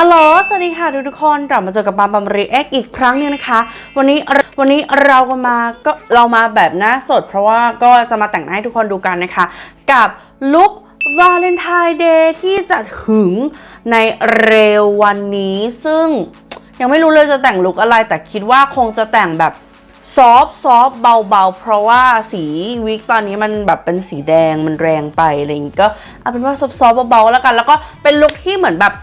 ฮัลโหล สวัสดีค่ะทุกทุกคนกลับมาเจอกับปามปามรีเอ็กอีกครั้งหนึงนะคะ วันนี้วันนี้เราก็มาก็เรามาแบบหน้าสด เพราะว่าก็จะมาแต่งหน้าให้ทุกคนดูกันนะคะ กับลุควาเลนไทน์เดย์ที่จะถึงในเร็ววันนี้ซึ่งยังไม่รู้เลยจะแต่งลุคอะไร แต่คิดว่าคงจะแต่งแบบซอฟซอฟเบาๆ เพราะว่าสีวิกตอนนี้มันแบบเป็นสีแดงมันแรงไปอะไรอย่างงี้ก็เอาเป็นว่าซอฟซอฟเบาๆแล้วกัน แล้วก็เป็นลุคที่เหมือนแบบ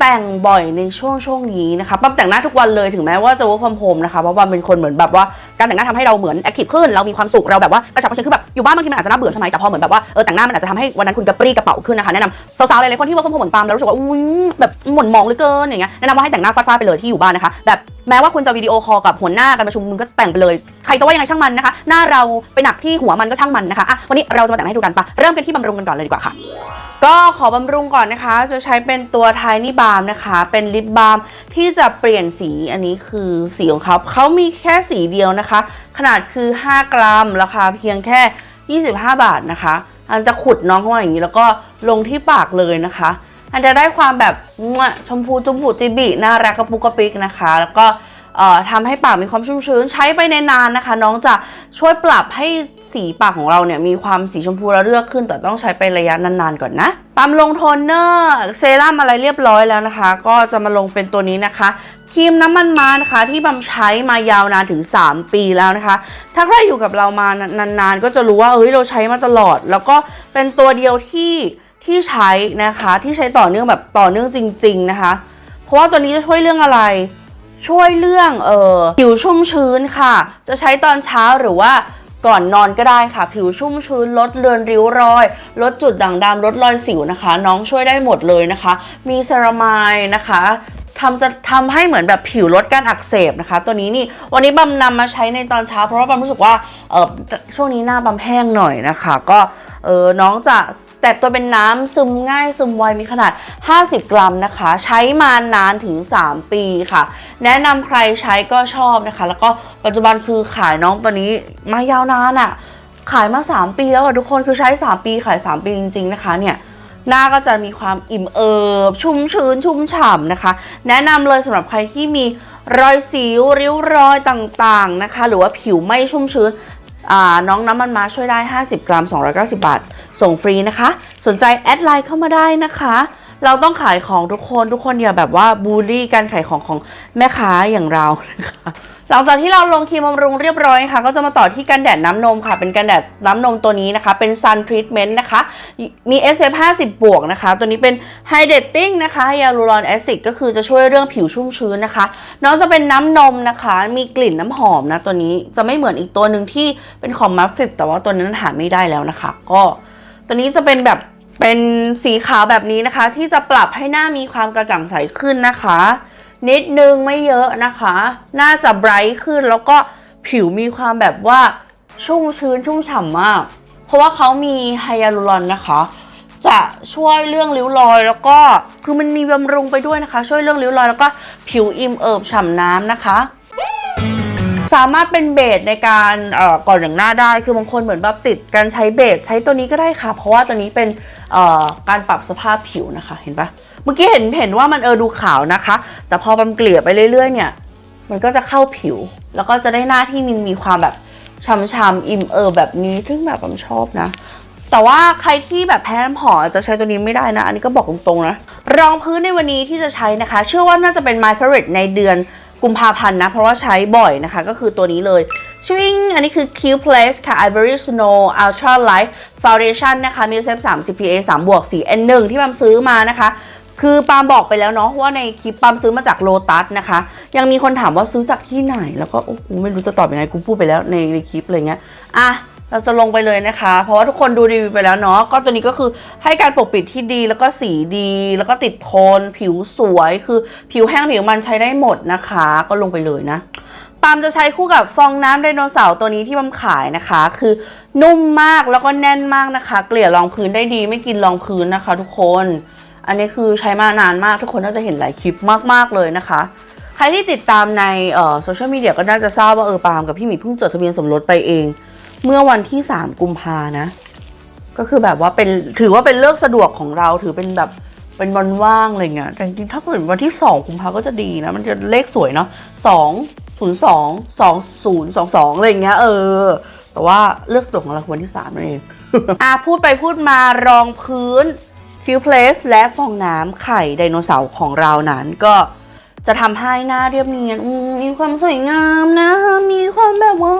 แต่งบ่อยในช่วงช่วงนี้นะคะปั๊มแต่งหน้าทุกวันเลยถึงแม้ว่าจะ work from home นะคะเพราะว่าเป็นคนเหมือนแบบว่าการแต่งหน้าทำให้เราเหมือนแอคทีฟขึ้นเรามีความสุขเราแบบว่ากระฉับกระเฉงคือแบบอยู่บ้านบางทีมันอาจจะน่าเบื่อใช่ไหมแต่พอเหมือนแบบว่าเออแต่งหน้ามันอาจจะทำให้วันนั้นคุณกระปรี้กระเป๋าขึ้นนะคะแนะนำสาวๆหลายๆคนที่ work from home เหมือนปาล์มแล้วรู้สึกว่าอุ้ยแบบหม่นมองเหลือเกินอย่างเงี้ยแนะนำว่าให้แต่งหน้าฟาดๆไปเลยที่อยู่บ้านนะคะแบบแม้ว่าคุณจะวิดีโอคอลกับหัวหน้าการประชุมมึงก็แต่งไปเลยใครจะว่ายังไงช่างมันนะคะหน้าเราไปหนักที่หัวมันก็ช่างมันนะคะอะวันนี้เราจะมาแต่งให้ดูกันปะเริ่มกันที่บำรุงกันก่อนเลยดีกว่าค่ะ ก็ขอบำรุงก่อนนะคะ จะใช้เป็นตัว Tiny Balm นะคะ เป็นลิปบาล์มที่จะเปลี่ยนสีอันนี้คือสีของเขาเขามีแค่สีเดียวนะคะ ขนาดคือ 5 กรัม ราคาเพียงแค่ 25 บาทนะคะอันจะขุดน้องเข้ามาอย่างนี้แล้วก็ลงที่ปากเลยนะคะ อันจะได้ความแบบชมพูจุ๊บบุจิบิน่ารักกระปุกกระปิกนะคะ แล้วก็ ทำให้ปากมีความชุ่มชื้น ใช้ไปในนานนะคะ น้องจะช่วยปรับให้สีปากของเราเนี่ยมีความสีชมพูระเลือกขึ้น แต่ต้องใช้ไประยะนานๆก่อนนะปั๊มลงโทนเนอร์เซรั่มอะไรเรียบร้อยแล้วนะคะ ก็จะมาลงเป็นตัวนี้นะคะครีมน้ำมันมานะคะที่บำใช้มายาวนานถึง 3 ปีแล้วนะคะ ถ้าใครอยู่กับเรามานานๆ ก็จะรู้ว่าเอ้ยเราใช้มาตลอด แล้วก็เป็นตัวเดียวที่ที่ใช้นะคะ ที่ใช้ต่อเนื่องแบบต่อเนื่องจริง ๆนะคะ เพราะว่าตัวนี้จะช่วยเรื่องอะไร ช่วยเรื่องเออผิวชุ่มชื้นค่ะ จะใช้ตอนเช้าหรือว่าก่อนนอนก็ได้ค่ะ ผิวชุ่มชื้นลดเลือนริ้วรอย ลดจุดด่างดำลดรอยสิวนะคะ น้องช่วยได้หมดเลยนะคะ มีเซรามายนะคะทำจะทำให้เหมือนแบบผิวลดการอักเสบนะคะ ตัวนี้นี่วันนี้บัมนำมาใช้ในตอนเช้า เพราะว่าบัมรู้สึกว่าเออช่วงนี้หน้าบัมแห้งหน่อยนะคะ ก็ เออน้องจะแตกตัวเป็นน้ำซึมง่ายซึมไวมีขนาด 50 กรัมนะคะ ใช้มานานถึง 3 ปีค่ะ แนะนำใครใช้ก็ชอบนะคะ แล้วก็ปัจจุบันคือขายน้องตัวนี้มายาวนานอะ่ะ ขายมา 3 ปีแล้วอะทุกคนคือใช้ 3 ปีขาย 3 ปีจริงๆนะคะเนี่ยหน้าก็จะมีความอิ่มเอิบ ชุ่มชื้นชุ่มฉ่ำนะคะ แนะนำเลยสำหรับใครที่มีรอยสิวริ้วรอยต่างๆนะคะ หรือว่าผิวไม่ชุ่มชื้น น้องน้ำมันมาช่วยได้ 50 กรัม 290 บาท ส่งฟรีนะคะ สนใจแอดไลน์เข้ามาได้นะคะ เราต้องขายของทุกคนทุกคนอย่าแบบว่าบูลลี่การขายของของแม่ค้าอย่างเรานะคะ หลังจากที่เราลงครีมบำรุงเรียบร้อยค่ะก็จะมาต่อที่กันแดดน้ำนมค่ะ เป็นกันแดดน้ำนมตัวนี้นะคะ เป็น Sun Treatment นะคะ มี SPF 50 บวกนะคะ ตัวนี้เป็น Hydrating นะคะ Hyaluronic Acid ก็คือจะช่วยเรื่องผิวชุ่มชื้นนะคะ น้องจะเป็นน้ำนมนะคะ มีกลิ่นน้ำหอมนะตัวนี้จะไม่เหมือนอีกตัวหนึ่งที่เป็นของมัฟฟิบแต่ว่าตัวนั้นหาไม่ได้แล้วนะคะ ก็ตัวนี้จะเป็นแบบเป็นสีขาวแบบนี้นะคะ ที่จะปรับให้หน้ามีความกระจ่างใสขึ้นนะคะ นิดนึงไม่เยอะนะคะ น่าจะไบรท์ขึ้นแล้วก็ผิวมีความแบบว่าชุ่มชื้นชุ่มฉ่ำมาก เพราะว่าเขามีไฮยาลูรอนนะคะ จะช่วยเรื่องริ้วรอย แล้วก็คือมันมีบำรุงไปด้วยนะคะ ช่วยเรื่องริ้วรอยแล้วก็ผิวอิ่มเอิบฉ่ำน้ำนะคะ สามารถเป็นเบสในการเอ่อก่อนแต่งหน้าได้ คือบางคนเหมือนแบบติดการใช้เบสใช้ตัวนี้ก็ได้ค่ะ เพราะว่าตัวนี้เป็นการปรับสภาพผิวนะคะเห็นปะเมื่อกี้เห็นเห็นว่ามันเออดูขาวนะคะ แต่พอมันเกลี่ยไปเรื่อยๆเนี่ยมันก็จะเข้าผิว แล้วก็จะได้หน้าที่มันมีความแบบช้ำๆอิ่มเอิบแบบนี้ซึ่งแบบผมชอบนะ แต่ว่าใครที่แบบแพ้น้ำหอมจะใช้ตัวนี้ไม่ได้นะ อันนี้ก็บอกตรงๆนะ รองพื้นในวันนี้ที่จะใช้นะคะ เชื่อว่าน่าจะเป็น my favorite ในเดือน กุมภาพันธ์นะ เพราะว่าใช้บ่อยนะคะ ก็คือตัวนี้เลยชิงอันนี้คือ Q Place ค่ะ Ivory Snow Ultra Light Foundation นะคะ มีเซฟ30 PA 3บวกสี N1 ที่ปามซื้อมานะคะ คือปั๊มบอกไปแล้วเนาะว่าในคลิปปั๊มซื้อมาจากโลตัสนะคะ ยังมีคนถามว่าซื้อจากที่ไหน แล้วก็โอ้โหไม่รู้จะตอบยังไงกูพูดไปแล้วในในคลิปอะไรเงี้ย อะ เราจะลงไปเลยนะคะ เพราะว่าทุกคนดูรีวิวไปแล้วเนาะก็ตัวนี้ก็คือให้การปกปิดที่ดีแล้วก็สีดี แล้วก็ติดโทน ผิวสวยคือผิวแห้งผิวมันใช้ได้หมดนะคะ ก็ลงไปเลยนะปามจะใช้คู่กับฟองน้ำไดโนเสาร์ตัวนี้ที่ปามขายนะคะ คือนุ่มมากแล้วก็แน่นมากนะคะ เกลี่ยรองพื้นได้ดีไม่กินรองพื้นนะคะ ทุกคน อันนี้คือใช้มานานมากทุกคนน่าจะเห็นหลายคลิปมากๆเลยนะคะ ใครที่ติดตามในโซเชียลมีเดียก็น่าจะทราบว่าเออปามกับพี่หมีเพิ่งจดทะเบียนสมรสไปเอง เมื่อวันที่ 3 กุมภานะ ก็คือแบบว่าเป็นถือว่าเป็นเลิกสะดวกของเราถือเป็นแบบเป็นวันว่างอะไรเงี้ยแต่จริงๆถ้าเกิดวันที่สองกุมภาก็จะดีนะ มันจะเลขสวยเนาะสองศูนย์สองสองศูนย์สองสองอะไรเงี้ยเออ แต่ว่าเลือกสะดวกของเราควันที่สามนั่นเองอะพูดไปพูดมารองพื้นฟิวเพลสและฟองน้ำไข่ไดโนเสาร์ของเรานั้นก็จะทำให้หน้าเรียบเนียนมีความสวยงามนะ มีความแบบว่า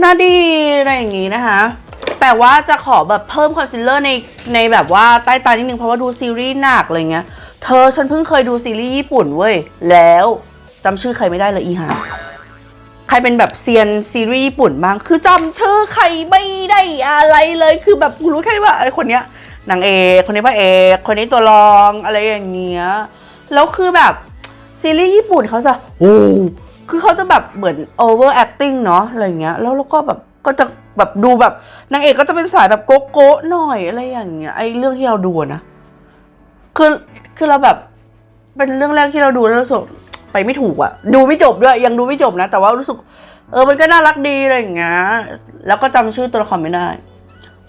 หน้าดีอะไรอย่างงี้นะคะ แต่ว่าจะขอแบบเพิ่มคอนซีลเลอร์ในในแบบว่าใต้ตานิดนึงเพราะว่าดูซีรีส์หนักอะไรเงี้ย เธอฉันเพิ่งเคยดูซีรีส์ญี่ปุ่นเว้ย แล้วจำชื่อใครไม่ได้เลยอีหาใครเป็นแบบเซียนซีรีส์ญี่ปุ่นบ้าง คือจำชื่อใครไม่ได้อะไรเลย คือแบบรู้แค่ว่าไอ้คนเนี้ยนางเอกคนนี้พระเอกคนนี้ตัวรองอะไรอย่างเงี้ย แล้วคือแบบซีรีส์ญี่ปุ่นเขาจะโอ้ คือเขาจะแบบเหมือน over acting เนาะอะไรเงี้ย แล้วแล้วก็แบบก็จะแบบดูแบบนางเอกก็จะเป็นสายแบบโก๊ะโก๊ะหน่อยอะไรอย่างเงี้ยไอ้เรื่องที่เราดูนะคือคือเราแบบเป็นเรื่องแรกที่เราดูแล้วรู้สึกไปไม่ถูกอะดูไม่จบด้วยยังดูไม่จบนะ แต่ว่ารู้สึก เออมันก็น่ารักดีอะไรอย่างเงี้ยแล้วก็จำชื่อตัวละครไม่ได้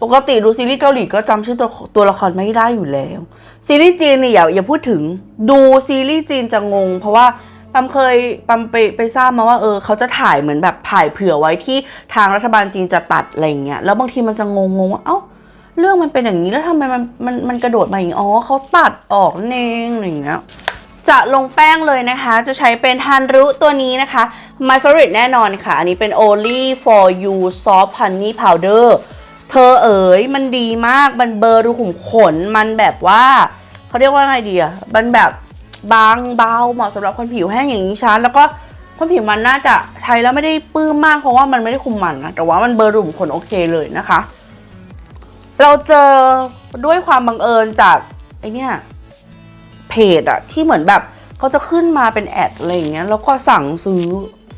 ปกติดูซีรีส์เกาหลีก็จำชื่อตัวตัวละครไม่ได้อยู่แล้ว ซีรีส์จีนเนี่ยอย่าอย่าพูดถึงดูซีรีส์จีนจะงง เพราะว่า ปั๊มเคยปั๊มไปไปทราบมาว่าเออเขาจะถ่ายเหมือนแบบถ่ายเผื่อไว้ที่ทางรัฐบาลจีนจะตัดอะไรเงี้ยแล้วบางทีมันจะงงงๆว่าเอ้าเรื่องมันเป็นอย่างนี้แล้วทำไมมันมันมันกระโดดมาอย่างนี้อ๋อเขาตัดออกนั่เองอะไรอย่างเงี้ยจะลงแป้งเลยนะคะ จะใช้เป็นฮันรุตัวนี้นะคะ my favorite แน่นอนค่ะ อันนี้เป็น only for you soft honey powder เธอเอ๋ยมันดีมาก มันเบอร์รูขุมขน มันแบบว่า เขาเรียกว่าไงดีอะมันแบบ บางเบาเหมาะสำหรับคนผิวแห้งอย่างนี้ฉันแล้วก็คนผิวมันน่าจะใช้แล้วไม่ได้ปื้มมากเพราะว่ามันไม่ได้คุมมันนะแต่ว่ามันเบอร์รูขุมขนโอเคเลยนะคะ เราเจอด้วยความบังเอิญจากไอเนี่ยเพจอะที่เหมือนแบบเขาจะขึ้นมาเป็นแอดอะไรอย่างเงี้ยแล้วก็สั่งซื้อ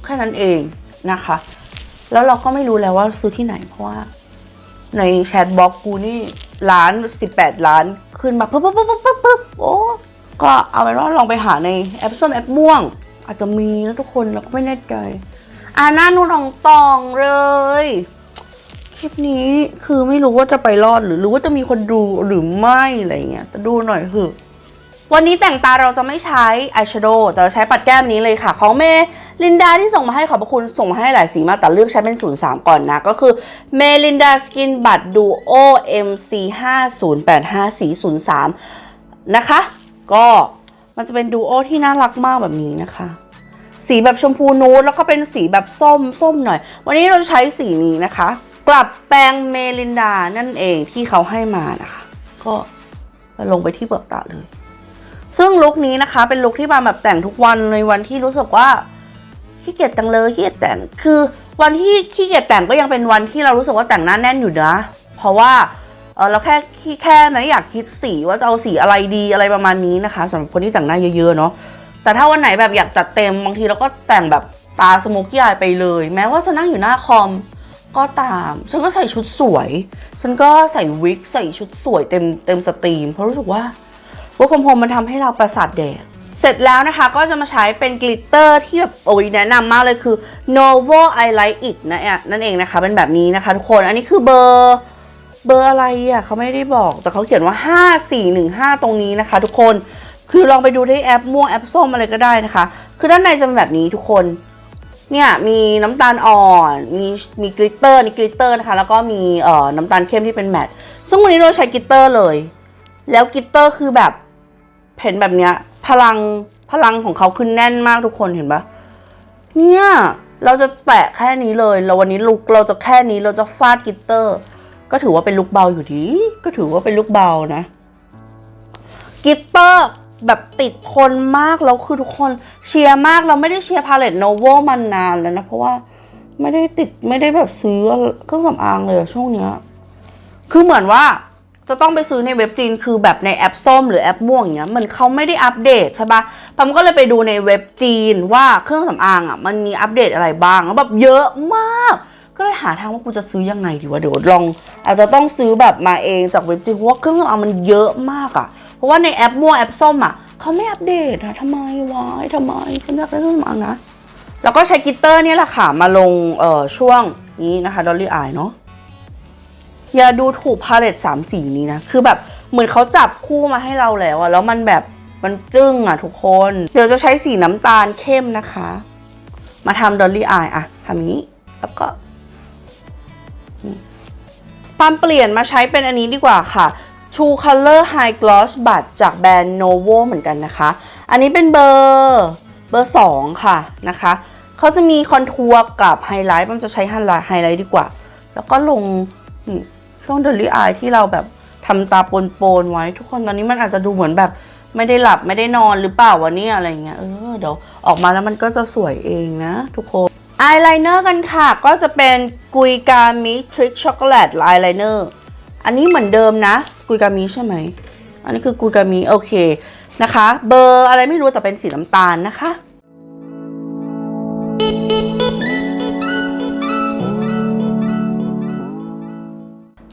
แค่นั้นเองนะคะ แล้วเราก็ไม่รู้แล้วว่าซื้อที่ไหนเพราะว่าในแชทบล็อกกูนี่ล้านสิบแปดล้านขึ้นมาปุ๊บปุ๊บปุ๊บปุ๊บปุ๊บโอ้ ก็เอาเป็นว่าลองไปหาในแอปส้มแอปม่วง อาจจะมีนะทุกคนเราก็ไม่แน่ใจอ่าหน้านุ่นอองตองเลย คลิปนี้คือไม่รู้ว่าจะไปรอดหรือรู้ว่าจะมีคนดูหรือไม่อะไรเงี้ยแต่ดูหน่อยเถอะวันนี้แต่งตาเราจะไม่ใช้อายแชโดว์แต่เราใช้ปัดแก้มนี้เลยค่ะ ของเมลินดาที่ส่งมาให้ขอบพระคุณส่งมาให้หลายสีมากแต่เลือกใช้เป็น 03 ก่อนนะ ก็คือเมลินดาสกินบัตดูโอ MC 5085สี03 นะคะ ก็มันจะเป็นดูโอที่น่ารักมากแบบนี้นะคะ สีแบบชมพูนูดแล้วก็เป็นสีแบบส้มส้มหน่อย วันนี้เราจะใช้สีนี้นะคะ กลับแปรงเมลินดานั่นเองที่เขาให้มานะคะ ก็ลงไปที่เปลือกตาเลย ซึ่งลุคนี้นะคะ เป็นลุคที่มาแบบแต่งทุกวันในวันที่รู้สึกว่าขี้เกียจแต่งเลยขี้เกียจแต่งคือ วันที่ขี้เกียจแต่งก็ยังเป็นวันที่เรารู้สึกว่าแต่งหน้าแน่นอยู่นะ เพราะว่า เออเราแค่แค่ไม่อยากคิดสีว่าจะเอาสีอะไรดีอะไรประมาณนี้นะคะสำหรับคนที่แต่งหน้าเยอะๆเนาะแต่ถ้าวันไหนแบบอยากจัดเต็มบางทีเราก็แต่งแบบตาสโมกี้อายไปเลย แม้ว่าจะนั่งอยู่หน้าคอมก็ตาม ฉันก็ใส่ชุดสวย ฉันก็ใส่วิกใส่ชุดสวยเต็มเต็มสตรีม เพราะรู้สึกว่าว่าคอมโฮมมันทำให้เราประสาทแดดเสร็จแล้วนะคะก็จะมาใช้เป็นกลิตเตอร์ที่แบบโอ้ยแนะนำมากเลยคือ Novo I Like It นะนั่นเองนะคะ เป็นแบบนี้นะคะทุกคนอันนี้คือเบอร์ เบอร์อะไรอะเขาไม่ได้บอก แต่เขาเขียนว่า 5415 ตรงนี้นะคะ ทุกคนคือลองไปดูที่แอปม่วงแอปส้มอะไรก็ได้นะคะ คือด้านในจะเป็นแบบนี้ทุกคนเนี่ยมีน้ำตาลอ่อนมีมีกลิตเตอร์นี่กลิตเตอร์นะคะแล้วก็มีเอ่อน้ำตาลเข้มที่เป็นแมตต์ซึ่งวันนี้เราใช้กลิตเตอร์เลย แล้วกลิตเตอร์คือแบบเห็นแบบเนี้ยพลังพลังของเขาคือแน่นมากทุกคนเห็นปะเนี่ยเราจะแตะแค่นี้เลยแล้ววันนี้ลุกเราจะแค่นี้เราจะฟาดกลิตเตอร์ ก็ถือว่าเป็นลุกเบาอยู่ดี ก็ถือว่าเป็นลุกเบานะกิตเตอร์แบบติดทนมากแล้วคือทุกคนเชียร์มากเราไม่ได้เชียร์พาเลตโนโวมานานแล้วนะ เพราะว่าไม่ได้ติดไม่ได้แบบซื้อเครื่องสำอางเลยช่วงเนี้ยคือเหมือนว่าจะต้องไปซื้อในเว็บจีนคือแบบในแอปส้มหรือแอปม่วงอย่างเงี้ยมือนเขาไม่ได้อัปเดตใช่ปะปั๊มก็เลยไปดูในเว็บจีนว่าเครื่องสำอางอะมันมีอัปเดตอะไรบ้างแล้วแบบเยอะมาก ก็เลยหาทางว่ากูจะซื้อยังไงดีวะเดี๋ยวลอง อาจจะต้องซื้อแบบมาเองจากเว็บจีนเพราะว่าเครื่องสำอางมันเยอะมากอะเพราะว่าในแอปม่วแอปส้มอะเขาไม่อัปเดตอะทำไมวะทำไมฉันอยากได้เครื่องสำอางนะแล้วก็ใช้กิตเตอร์นี่แหละค่ะมาลงเอ่อช่วงนี้นะคะดอลลี่อายเนาะอย่าดูถูกพาเลตสามสีนี้นะ คือแบบเหมือนเขาจับคู่มาให้เราแล้วอะแล้วมันแบบมันจึ้งอะทุกคน เดี๋ยวจะใช้สีน้ำตาลเข้มนะคะ มาทำดอลลี่อายอะทำนี้ แล้วก็ ปามเปลี่ยนมาใช้เป็นอันนี้ดีกว่าค่ะ True Color High Gloss บัตจากแบรนด์ Novo เหมือนกันนะคะ อันนี้เป็นเบอร์เบอร์ 2 ค่ะนะคะเขาจะมีคอนทัวร์กับไฮไลท์มันจะใช้ไฮไลท์ไฮไลท์ดีกว่า แล้วก็ลงช่วงเดลี่อายที่เราแบบทำตาปนๆไว้ ทุกคนตอนนี้มันอาจจะดูเหมือนแบบไม่ได้หลับไม่ได้นอนหรือเปล่าวะเนี่ยอะไรเงี้ยเออเดี๋ยวออกมาแล้วมันก็จะสวยเองนะ ทุกคน อายไลเนอร์กันค่ะ ก็จะเป็นกุยกามิทริกช็อกโกแลตอายไลเนอร์อันนี้เหมือนเดิมนะกุยกามิใช่ไหม อันนี้คือกุยกามิโอเคนะคะ เบอร์อะไรไม่รู้แต่เป็นสีน้ำตาลนะคะ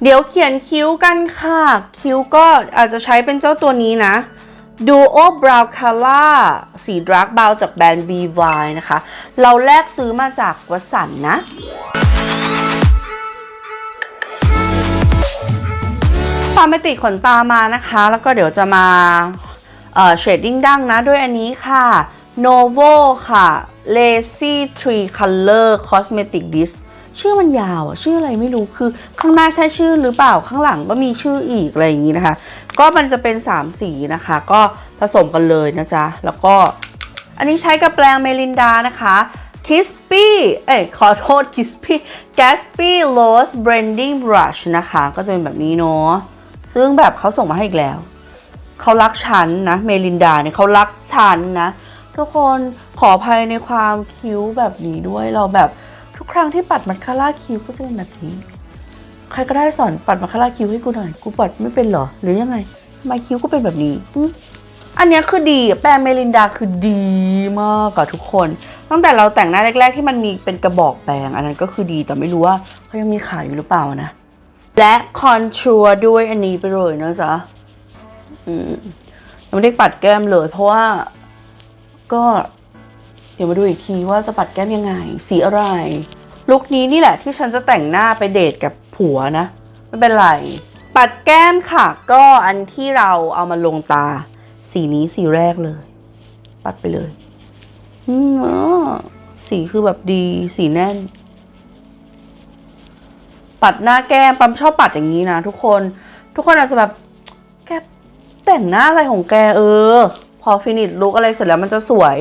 เดี๋ยวเขียนคิ้วกันค่ะ คิ้วก็อาจจะใช้เป็นเจ้าตัวนี้นะ Duo Brow Color สีดรักบาวจากแบรนด์ BY นะคะ เราแลกซื้อมาจากวัสันนะฟาร์มไปติดขนตามานะคะ แล้วก็เดี๋ยวจะมาเอ่อเชดดิ้งดั้งนะ ด้วยอันนี้ค่ะ Novo ค่ะ Lazy Tree Color Cosmetic Disc ชื่อมันยาวอะชื่ออะไรไม่รู้คือข้างหน้าใช่ชื่อหรือเปล่าข้างหลังก็มีชื่ออีกอะไรอย่างนี้นะคะ ก็มันจะเป็น 3 สีนะคะ ก็ผสมกันเลยนะจ๊ะ แล้วก็อันนี้ใช้กับแปรงเมลินดานะคะ Crispy เอ้ยขอโทษ Crispy Gatsby Rose Blending Brush นะคะ ก็จะเป็นแบบนี้เนาะซึ่งแบบเขาส่งมาให้อีกแล้ว เขารักฉันนะ เมลินดาเนี่ยเขารักฉันนะ ทุกคนขออภัยในความคิ้วแบบนี้ด้วยเราแบบทุกครั้งที่ปัดมัสคาร่าคิ้วก็จะเป็นแบบนี้ ใครก็ได้สอนปัดมัสคาราคิ้วให้กูหน่อย กูปัดไม่เป็นเหรอ หรือยังไงทำไมคิ้วก็เป็นแบบนี้อันนี้คือดีแปรงเมลินดาคือดีมากอะทุกคน ตั้งแต่เราแต่งหน้าแรก ๆ ที่มันมีเป็นกระบอกแปรงอันนั้นก็คือดีแต่ไม่รู้ว่าเขายังมีขายอยู่หรือเปล่านะ และคอนทัวร์ด้วยอันนี้ไปเลยนะจ๊ะอืมยังไม่ได้ปัดแก้มเลย เพราะว่าก็เดี๋ยวมาดูอีกทีว่าจะปัดแก้มยังไง สีอะไรลุคนี้นี่แหละที่ฉันจะแต่งหน้าไปเดทกับ ผัวนะ ไม่เป็นไร ปัดแก้มค่ะ ก็อันที่เราเอามาลงตา สีนี้สีแรกเลย ปัดไปเลยอืมอ๋อสีคือแบบดีสีแน่น ปัดหน้าแก้มปั๊มชอบปัดอย่างนี้นะทุกคน ทุกคนอาจจะแบบแกแต่งหน้าอะไรของแกเออ พอฟินิชลุกอะไรเสร็จแล้วมันจะสวย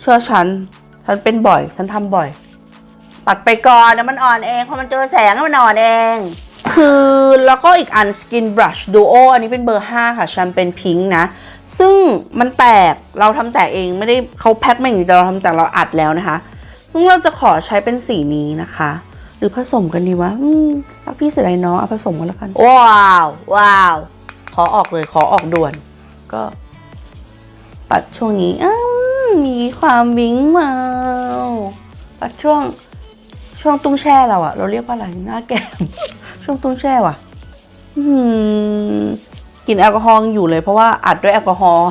เชื่อฉัน ฉันเป็นบ่อย ฉันทำบ่อย ปัดไปก่อนนะมันอ่อนเองพอมันเจอแสงมันอ่อนเอง คือแล้วก็อีกอัน Skin Brush Duo อันนี้เป็นเบอร์ 5 ค่ะแชมเปญพิงค์นะ ซึ่งมันแตกเราทำแตกเองไม่ได้เขาแพ็คมาอย่างนี้แต่เราทำแตกเราอัดแล้วนะคะ ซึ่งเราจะขอใช้เป็นสีนี้นะคะ หรือผสมกันดีวะรักพี่เสียดายน้องเอาผสมกันแล้วกัน ว้าว ว้าว ขอออกเลยขอออกด่วน ก็ ปัดช่วงนี้อมีความวิ้งมาปัดช่วง ช่วงตุ้งแช่เราอะเราเรียกว่าอะไรหน้าแก้ม ช่วงตุ้งแช่ว่ะอืมกินแอลกอฮอล์อยู่เลยเพราะว่าอัดด้วยแอลกอฮอล์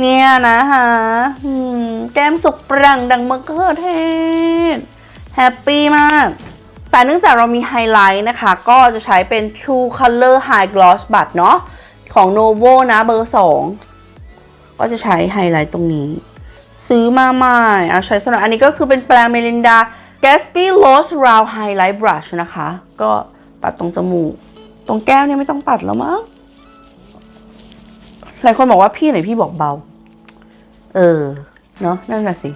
เนี่ยนะฮะอืมแก้มสุกปรังดังมะเขือเทศแฮปปี้มาก แต่เนื่องจากเรามีไฮไลท์นะคะ ก็จะใช้เป็น True Color High Gloss บัตเนาะของ Novo นะเบอร์ 2 ก็จะใช้ไฮไลท์ตรงนี้ ซื้อมาใหม่เอาใช้สำหรับอันนี้ก็คือเป็นแปรงเมลินดา Gatsby Rose Round Highlight Brush นะคะ ก็ปัดตรงจมูก ตรงแก้มเนี่ยไม่ต้องปัดแล้วมั้งหลายคนบอกว่าพี่ไหนพี่บอกเบา เออ เนาะนั่นแหละสิ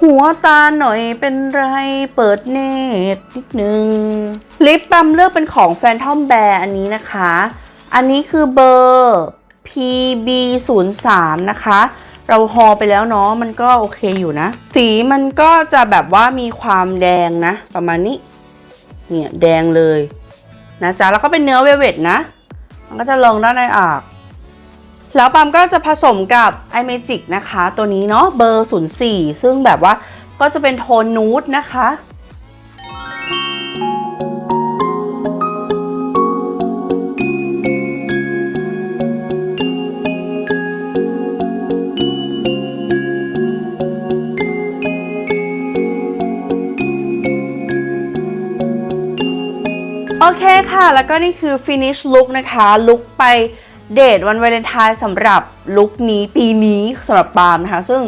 หัวตาหน่อยเป็นไรเปิดเนตนิดนึง ลิปบัมเลือกเป็นของ Phantom Bear อันนี้นะคะ อันนี้คือเบอร์ PB 0 3 นะคะ เราฮอไปแล้วเนาะมันก็โอเคอยู่นะ สีมันก็จะแบบว่ามีความแดงนะ ประมาณนี้ เนี่ยแดงเลยนะจ๊ะแล้วก็เป็นเนื้อเวลเวตนะ มันก็จะลงด้านในอากแล้วปั๊มก็จะผสมกับไอเมจิกนะคะ ตัวนี้เนาะเบอร์ 04 ซึ่งแบบว่าก็จะเป็นโทนนูดนะคะ โอเคค่ะ แล้วก็นี่คือ finish look นะคะ ลุกไปเดทวันวาเลนไทน์สำหรับลุคนี้ปีนี้สำหรับปาล์มนะคะ ซึ่ง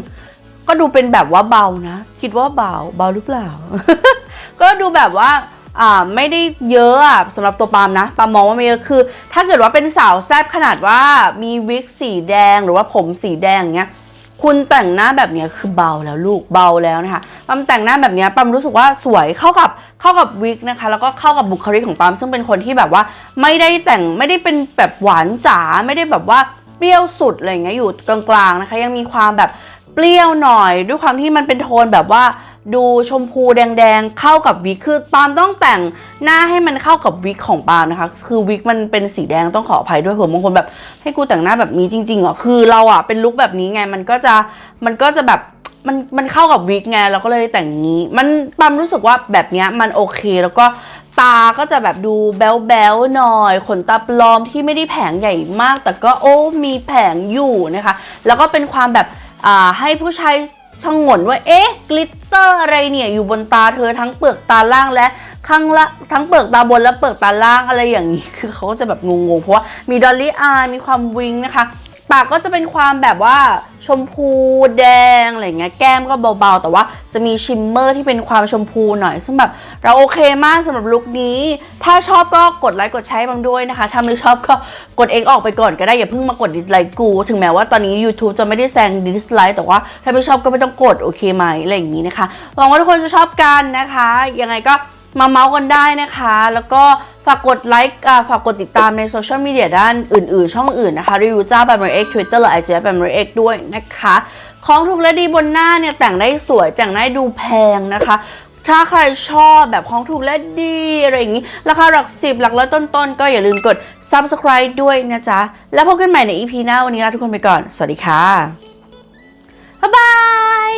ก็ดูเป็นแบบว่าเบานะ คิดว่าเบาเบาหรือเปล่า ก็ดูแบบว่าอ่าไม่ได้เยอะอะสำหรับตัวปาล์มนะปาล์มมองว่าไม่เยอะคือ ถ้าเกิดว่าเป็นสาวแซบขนาดว่ามีวิกสีแดงหรือว่าผมสีแดงอย่างเงี้ย คุณแต่งหน้าแบบนี้คือเบาแล้วลูกเบาแล้วนะคะปั๊มแต่งหน้าแบบนี้ปั๊มรู้สึกว่าสวยเข้ากับเข้ากับวิกนะคะ แล้วก็เข้ากับบุคลิกของปั๊มซึ่งเป็นคนที่แบบว่าไม่ได้แต่งไม่ได้เป็นแบบหวานจ๋าไม่ได้แบบว่าเปรี้ยวสุดอะไรเงี้ยอยู่กลางๆนะคะ ยังมีความแบบเปรี้ยวหน่อย ด้วยความที่มันเป็นโทนแบบว่า ดูชมพูแดงๆ เข้ากับวิกคือปาล์มต้องแต่งหน้าให้มันเข้ากับวิกของปาล์มนะคะ คือวิกมันเป็นสีแดงต้องขออภัยด้วยเผื่อบางคนแบบ ให้กูแต่งหน้าแบบนี้จริงๆเหรอคือเราอะเป็นลุคแบบนี้ไงมันก็จะมันก็จะแบบมันมันเข้ากับวิกไงเราก็เลยแต่งนี้ มันปาล์มรู้สึกว่าแบบนี้มันโอเค แล้วก็ตาก็จะแบบดูแบ๊วๆหน่อย ขนตาปลอมที่ไม่ได้แผงใหญ่มาก แต่ก็โอ้มีแผงอยู่นะคะ แล้วก็เป็นความแบบอ่าให้ผู้ชาย ชงงนว่าเอ๊ะกลิตเตอร์อะไรเนี่ยอยู่บนตาเธอทั้งเปลือกตาล่างและข้างละทั้งเปลือกตาบนและเปลือกตาล่างอะไรอย่างนี้ คือเขาก็จะแบบงงๆเพราะว่ามีดอลลี่อายมีความวิงนะคะ ปากก็จะเป็นความแบบว่าชมพูแดงอะไรเงี้ยแก้มก็เบาๆ แต่ว่าจะมีชิมเมอร์ที่เป็นความชมพูหน่อย ซึ่งแบบเราโอเคมากสำหรับลุคนี้ ถ้าชอบก็กดไลค์กดแชร์บางด้วยนะคะ ถ้าไม่ชอบก็กด X ออกไปก่อนก็ได้ อย่าเพิ่งมากดดิสไลค์กู ถึงแม้ว่าตอนนี้ YouTube จะไม่ได้แซงดิสไลค์แต่ว่าถ้าไม่ชอบก็ไม่ต้องกดโอเคไหมอะไรอย่างนี้นะคะหวังว่าทุกคนจะชอบกันนะคะ ยังไงก็มาเมาส์กันได้นะคะ แล้วก็ ฝากกดไลค์ฝากกดติดตามในโซเชียลมีเดียด้านอื่นๆ ช่องอื่นนะคะ รีวิวจ้าแบบมเอ็กทวิตเตอร์หรือไอจีแบบมเอ็กด้วยนะคะ ของถูกและดีบนหน้าเนี่ย แต่งได้สวย แต่งได้ดูแพงนะคะ ถ้าใครชอบแบบของถูกและดี อะไรอย่างนี้ ราคาหลักสิบหลักร้อยต้นๆ ก็อย่าลืมกด subscribe ด้วยนะจ๊ะ แล้วพบกันใหม่ใน EP หน้าวันนี้ลาทุกคนไปก่อน สวัสดีค่ะ บ๊ายบาย